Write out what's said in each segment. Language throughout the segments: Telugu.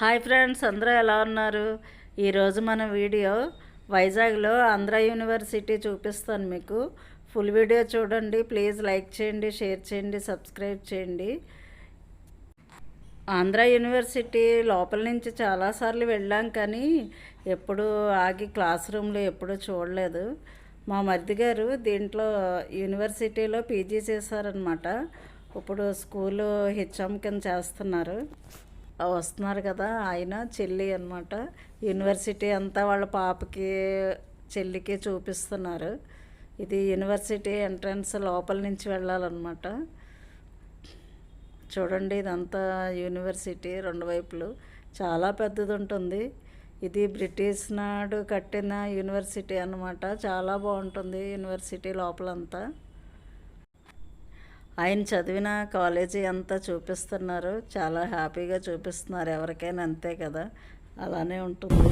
హాయ్ ఫ్రెండ్స్ అందరూ ఎలా ఉన్నారు? ఈరోజు మన వీడియో వైజాగ్లో ఆంధ్ర యూనివర్సిటీ చూపిస్తాను మీకు. ఫుల్ వీడియో చూడండి ప్లీజ్ లైక్ చేయండి షేర్ చేయండి సబ్స్క్రైబ్ చేయండి. ఆంధ్ర యూనివర్సిటీ లోపల నుంచి చాలాసార్లు వెళ్ళాం కానీ ఎప్పుడు ఆగి క్లాస్ రూమ్లో ఎప్పుడూ చూడలేదు. మా మరిది గారు దీంట్లో యూనివర్సిటీలో పీజీ చేశారనమాట ఇప్పుడు స్కూలు హెచ్ఎం కింద చేస్తున్నారు. వస్తున్నారు కదా ఆయన చెల్లి అనమాట యూనివర్సిటీ అంతా వాళ్ళ పాపకి చెల్లికి చూపిస్తున్నారు. ఇది యూనివర్సిటీ ఎంట్రన్స్ లోపల నుంచి వెళ్ళాలన్నమాట. చూడండి ఇదంతా యూనివర్సిటీ రెండు వైపులు. చాలా పెద్దది ఉంటుంది ఇది బ్రిటిష్ నాడు కట్టిన యూనివర్సిటీ అనమాట చాలా బాగుంటుంది యూనివర్సిటీ లోపలంతా. ఆయన చదివిన కాలేజీ అంతా చూపిస్తున్నారు. చాలా హ్యాపీగా చూపిస్తున్నారు. ఎవరికైనా అంతే కదా. అలానే ఉంటుంది.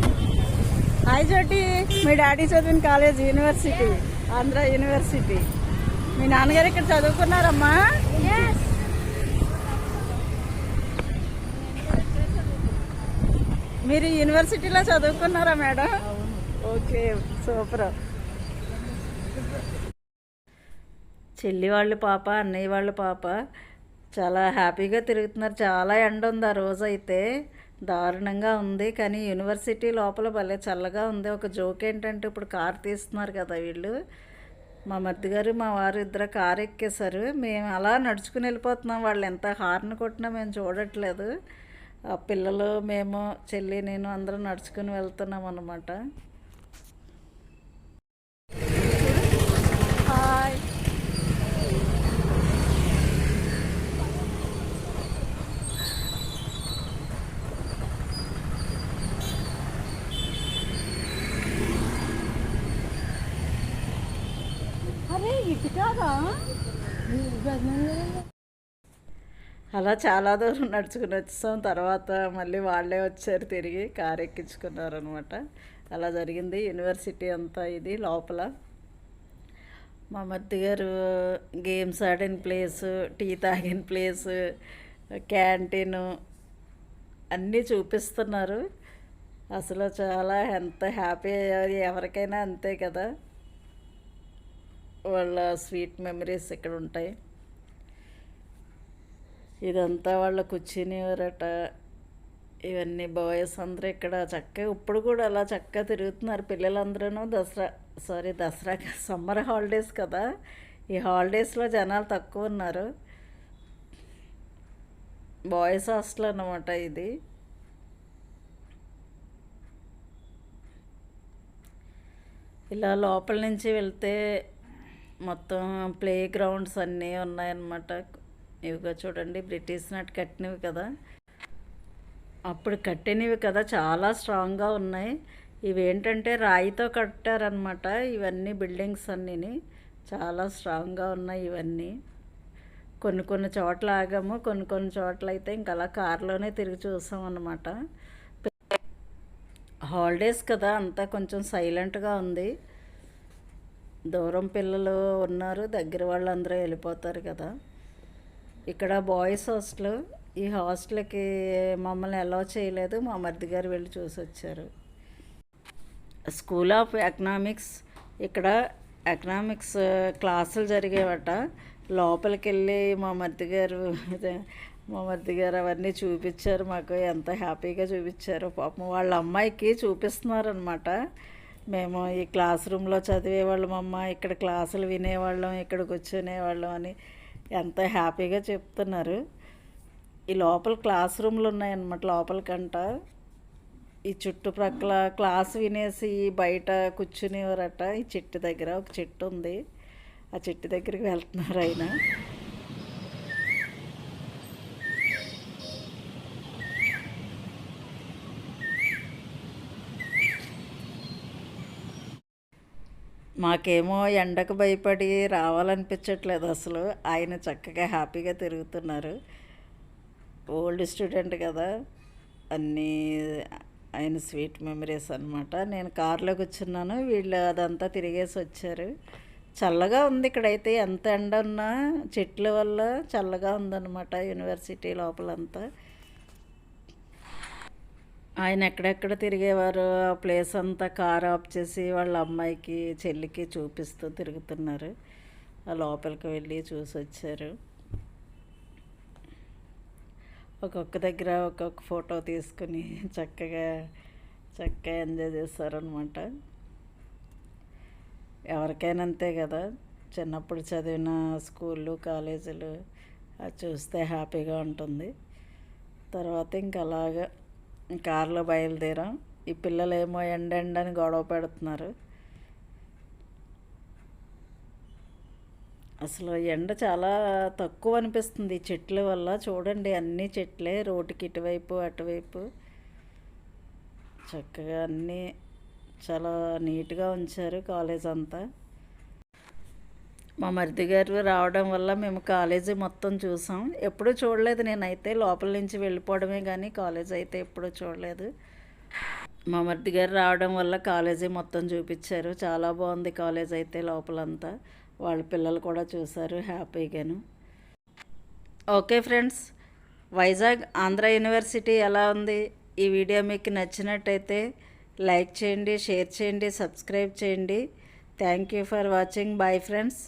హాయ్ జ్యోటి మీ డాడీ చదివిన కాలేజ్ యూనివర్సిటీ ఆంధ్ర యూనివర్సిటీ. మీ నాన్నగారు ఇక్కడ చదువుకున్నారమ్మా? మీరు యూనివర్సిటీలో చదువుకున్నారా మేడం? Okay super. చెల్లి వాళ్ళ పాప అన్నయ్య వాళ్ళ పాప చాలా హ్యాపీగా తిరుగుతున్నారు. చాలా ఎండ ఉంది ఆ రోజు అయితే. దారుణంగా ఉంది. కానీ యూనివర్సిటీ లోపల భలే చల్లగా ఉంది. ఒక జోక్ ఏంటంటే ఇప్పుడు కార్ తీస్తున్నారు కదా వీళ్ళు. మా మరిది గారు మా వారు ఇద్దరు కారు ఎక్కేశారు. మేము అలా నడుచుకుని వెళ్ళిపోతున్నాం. వాళ్ళు ఎంత హార్న్ కొట్టినా మేము చూడట్లేదు. ఆ పిల్లలు మేము చెల్లి నేను అందరం నడుచుకుని వెళ్తున్నాం అన్నమాట. అలా చాలా దూరం నడుచుకుని వచ్చేసాం. తర్వాత మళ్ళీ వాళ్ళే వచ్చారు తిరిగి కారు ఎక్కించుకున్నారు అనమాట అలా జరిగింది. యూనివర్సిటీ అంతా ఇది లోపల. మా మధ్య గారు గేమ్స్ ఆడిన ప్లేసు టీ తాగిన ప్లేసు క్యాంటీను అన్నీ చూపిస్తున్నారు. అసలు చాలా ఎంత హ్యాపీ అయ్యారు ఎవరికైనా అంతే కదా. వాళ్ళ స్వీట్ మెమరీస్ ఇక్కడ ఉంటాయి. ఇదంతా వాళ్ళ కూర్చునేవారట ఇవన్నీ బాయ్స్ అందరూ ఇక్కడ చక్కగా ఇప్పుడు కూడా అలా చక్కగా తిరుగుతున్నారు పిల్లలందరూ Dasara sorry Dasara summer holidays కదా. ఈ హాలిడేస్లో జనాలు తక్కువ ఉన్నారు. బాయ్స్ హాస్టల్ అన్నమాట ఇది. ఇలా లోపల నుంచి వెళ్తే మొత్తం ప్లే గ్రౌండ్స్ అన్నీ ఉన్నాయన్నమాట. ఇవిగా చూడండి బ్రిటిష్ నాటి కట్టినవి కదా. అప్పుడు కట్టినవి కదా చాలా స్ట్రాంగ్గా ఉన్నాయి. ఇవి ఏంటంటే రాయితో కట్టారనమాట ఇవన్నీ బిల్డింగ్స్ అన్నీని. చాలా స్ట్రాంగ్గా ఉన్నాయి ఇవన్నీ. కొన్ని కొన్ని చోట్ల ఆగాము కొన్ని కొన్ని చోట్ల అయితే ఇంకా అలా కారులోనే తిరిగి చూసాం అన్నమాట హాలిడేస్ కదా అంతా కొంచెం సైలెంట్గా ఉంది. దూరం పిల్లలు ఉన్నారు దగ్గర వాళ్ళందరూ వెళ్ళిపోతారు కదా. ఇక్కడ బాయ్స్ హాస్టల్ ఈ హాస్టల్కి మమ్మల్ని అలౌ చేయలేదు మా మరిది గారు వెళ్ళి చూసి వచ్చారు. స్కూల్ ఆఫ్ ఎకనామిక్స్ ఇక్కడ ఎకనామిక్స్ క్లాసులు జరిగేవట. లోపలికి వెళ్ళి మా మరిది గారు మా మరిది గారు అవన్నీ చూపించారు మాకు ఎంత హ్యాపీగా చూపించారు. పాపం వాళ్ళ అమ్మాయికి చూపిస్తున్నారనమాట మేము ఈ క్లాస్ రూమ్లో చదివేవాళ్ళం అమ్మ ఇక్కడ క్లాసులు వినేవాళ్ళం ఇక్కడ కూర్చునేవాళ్ళం అని ఎంత హ్యాపీగా చెప్తున్నారు. ఈ లోపల క్లాస్ రూమ్లు ఉన్నాయన్నమాట లోపలికంట. ఈ చుట్టుప్రక్కల క్లాస్ వినేసి బయట కూర్చునేవారట. ఈ చెట్టు దగ్గర ఒక చెట్టు ఉంది. ఆ చెట్టు దగ్గరికి వెళ్తున్నారు ఆయన. మాకేమో ఎండకు భయపడి రావాలనిపించట్లేదు అసలు. ఆయన చక్కగా హ్యాపీగా తిరుగుతున్నారు. ఓల్డ్ స్టూడెంట్ కదా. అన్నీ ఆయన స్వీట్ మెమరీస్ అనమాట నేను కారులో కూర్చున్నాను. వీళ్ళు అదంతా తిరిగేసి వచ్చారు. చల్లగా ఉంది ఇక్కడైతే. ఎంత ఎండ ఉన్నా చెట్ల వల్ల చల్లగా ఉందన్నమాట యూనివర్సిటీ లోపలంతా. ఆయన ఎక్కడెక్కడ తిరిగేవారు? ఆ ప్లేస్ అంతా కార్ ఆఫ్ చేసి వాళ్ళ అమ్మాయికి చెల్లికి చూపిస్తూ తిరుగుతున్నారు. ఆ లోపలికి వెళ్ళి చూసి వచ్చారు ఒక్కొక్క దగ్గర ఒక్కొక్క ఫోటో తీసుకుని చక్కగా చక్కగా ఎంజాయ్ చేస్తారనమాట ఎవరికైనా అంతే కదా? చిన్నప్పుడు చదివిన స్కూళ్ళు కాలేజీలు అది చూస్తే హ్యాపీగా ఉంటుంది. తర్వాత ఇంక అలాగా కారులో బయలుదేరాం. ఈ పిల్లలేమో ఎండ ఎండ అని గొడవ పెడుతున్నారు. అసలు ఎండ చాలా తక్కువ అనిపిస్తుంది చెట్ల వల్ల. చూడండి అన్ని చెట్లే రోడ్డుకి ఇటువైపు అటువైపు. చక్కగా అన్నీ చాలా నీట్గా ఉంచారు కాలేజ్ అంతా. మా మరిది గారు రావడం వల్ల మేము కాలేజీ మొత్తం చూసాం. ఎప్పుడూ చూడలేదు నేనైతే. లోపల నుంచి వెళ్ళిపోవడమే కానీ కాలేజ్ అయితే ఎప్పుడూ చూడలేదు. మా మరిది గారు రావడం వల్ల కాలేజీ మొత్తం చూపించారు. చాలా బాగుంది కాలేజ్ అయితే లోపలంతా. వాళ్ళ పిల్లలు కూడా చూశారు హ్యాపీగాను. Okay friends Vizag Andhra university ఎలా ఉంది? ఈ వీడియో మీకు నచ్చినట్టయితే లైక్ చేయండి షేర్ చేయండి సబ్స్క్రైబ్ చేయండి. Thank you for watching. Bye friends.